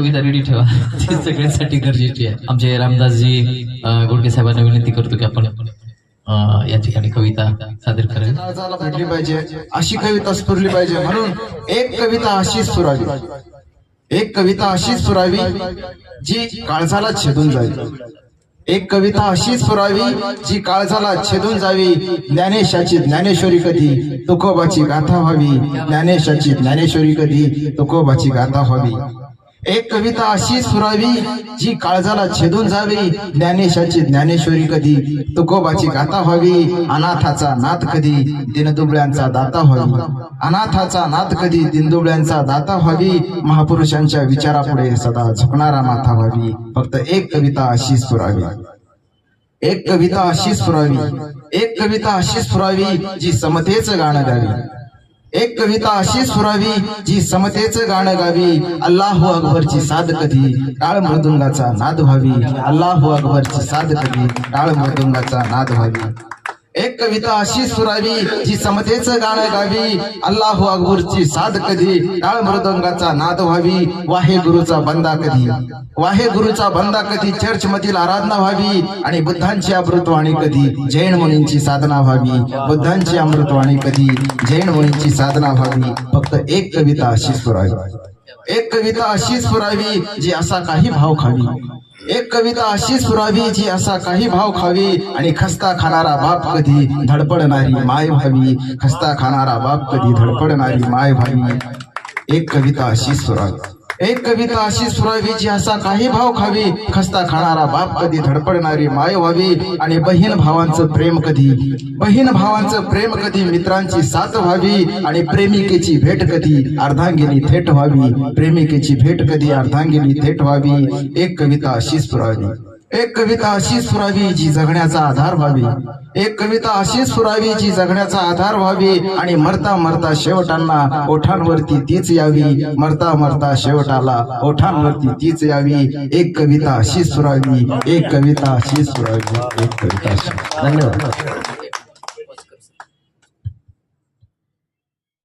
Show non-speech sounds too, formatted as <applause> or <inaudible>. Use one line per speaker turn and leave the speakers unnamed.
कविता ready ठेवा. <laughs> ती सगळ्यांसाठी गरजेची आहे. आमचे रामदासजी गोडके साहेबांना विनंती करतो की आपण या ठिकाणी कविता सादर
करायला भेटली पाहिजे अशी कविता स्फुरली पाहिजे. म्हणून एक कविता अशी स्फुरावी एक कविता अशी स्फुरावी जी काळजाला छेदून जावी. एक कविता अशी स्फुरावी जी काळजाला छेदून जावी. ज्ञानेशाची ज्ञानेश्वरी कधी तुकोबाची गाथा व्हावी. ज्ञानेशाची ज्ञानेश्वरी कधी तुकोबाची गाथा व्हावी. एक कविता अशी सुरावी जी काळजाला छेदून जावी. ज्ञानेशाची ज्ञानेश्वरी कधी तुकोबाची गाथा व्हावी. अनाथाचा नाथ कधी दिनदुबळ्यांचा दाता व्हावी. अनाथाचा नाथ कधी दिनदुबळ्यांचा दाता व्हावी. महापुरुषांच्या विचारापुढे सदा झुकणारा माथा व्हावी. फक्त एक कविता अशी सुरावी. एक कविता अशी सुरावी. एक कविता अशी सुरावी जी समतेच गाणं गावी. एक कविता अशी सुरावी जी समतेचं गाणं गावी. अल्लाहू अकबरची साध कधी? टाळ मृदुंगाचा नाद व्हावी. अल्लाहू अकबरची साध कधी? टाळ मृदुंगाचा नाद व्हावी. एक कविता अशी सुरावी जी समतेचं गाणं गावी. अल्लाहू अकबरची साध कधी टाळ मृदंगाचा नाद व्हावी. वाहे गुरुचा बंदा कधी वाहे गुरुचा बंदा कधी चर्च मधील आराधना व्हावी. आणि बुद्धांची अमृतवाणी कधी जैन मुनींची साधना व्हावी. बुद्धांची अमृतवाणी कधी जैन मुनींची साधना व्हावी. फक्त एक कविता अशी सुरावी. एक कविता अशीच पुरावी जी असा काही भाव खावी. एक कविता अशीच पुरावी जी असा काही भाव खावी. आणि खस्ता खाणारा बाप कधी धडपडणारी माय व्हावी. खस्ता खाणारा बाप कधी धडपडणारी माय व्हावी. एक कविता अशी पुरावी. एक कविता अशी सुरावी जी असा काही भाव खावी. खस्ता खाणारा बाप कधी धडपडणारी माय व्हावी. आणि बहीण भावांचं प्रेम कधी? बहीण भावांचं प्रेम कधी मित्रांची साथ व्हावी? आणि प्रेमिकेची भेट कधी? अर्धांगिनी थेट व्हावी. प्रेमिकेची भेट कधी? अर्धांगिनी थेट व्हावी. एक कविता अशी सुरावी. एक कविता अशी सुरावी जी जगण्याचा आधार व्हावी. एक कविता अशी सुरावी जी जगण्याचा आधार व्हावी आणि मरता मरता शेवटांना ओठांवरती तीच यावी. मरता मरता शेवटाला ओठांवरती तीच यावी. एक कविता अशी सुरावी एक कविता अशी सुरावी एक कविता अशी. धन्यवाद.